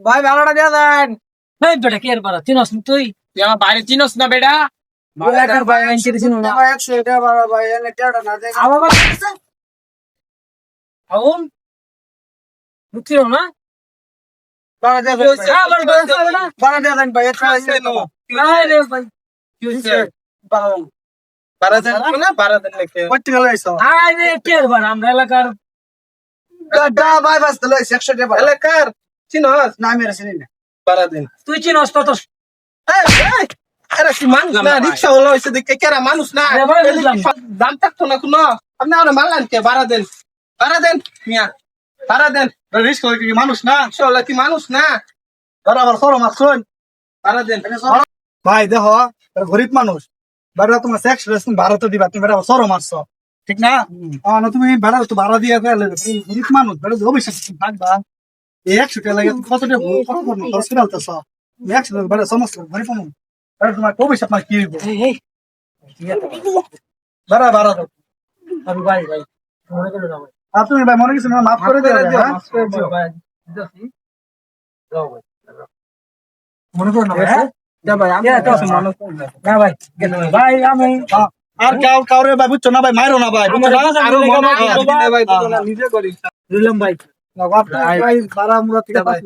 ভাই ভালোটা দিয়ে দেন। এই বেটা কে এর পারা চিনস নি তুই? তুই আমার বাইরে চিনস না বেটা? বেটার ভাই আইছে দিছিস না। ভাই একশো এটা বাবা ভাই এনে টেটা না দেখ আবার বাড়ছে আউন? মুক্তি না? বাবা দেন ভাই। আবার বাড়ছে না বাবা দিয়ে দেন ভাই এটা কত আমরা এলাকার দা ভাই বাস দিলো 100 টাকা এলাকার চিনস না মেরে চিনি না বারা দেন তুই চিনস তো তো এই, এই, এরা কি মানুষ না কেরা। দাম থাকতো না কোনো আপনি আমরা মারলেন কে বারা দেন বারা দেন মিয়া বারা দেন মানুষ না কি মানুষ না বরাবর সরো মাসুন বারা দেন ভাই দেখো এরা গরিব মানুষ। বেড়া তোমার সেক্স ভাড়া তো দিবা তুমি বেড়া সরো মারছো ঠিক না? না তুমি বেড়া তো ভাড়া দিয়ে ফেলে গরিব মানুষ বেড়া ভবিষ্যৎ থাকবা। এই একশো টাকা লাগে কত টাকা কত করব খরচ করে আলতেছ একশো টাকা সমস্যা গরিব মানুষ। বেড়া তোমার কি হইব? বেড়া ভাড়া দাও আমি ভাই ভাই। মনে করে ভাই। আর তুমি ভাই মনে কিছু মাফ করে দিও হ্যাঁ? মাফ করে দিও ভাই। দিছি দাও ভাই। মনে করো না ভাই হ্যাঁ? ভাই আমি Yeah, that's মানুষ না ভাই ভাই আমি আর কাউ কাউরে ভাই বুঝছ না ভাই মারো না ভাই বুঝছ না আরও মনে হয় হ্যাঁ, ভাই, ভাই হ্যাঁ, নিজে করি দিলাম ভাই ভাই থেকে ভাই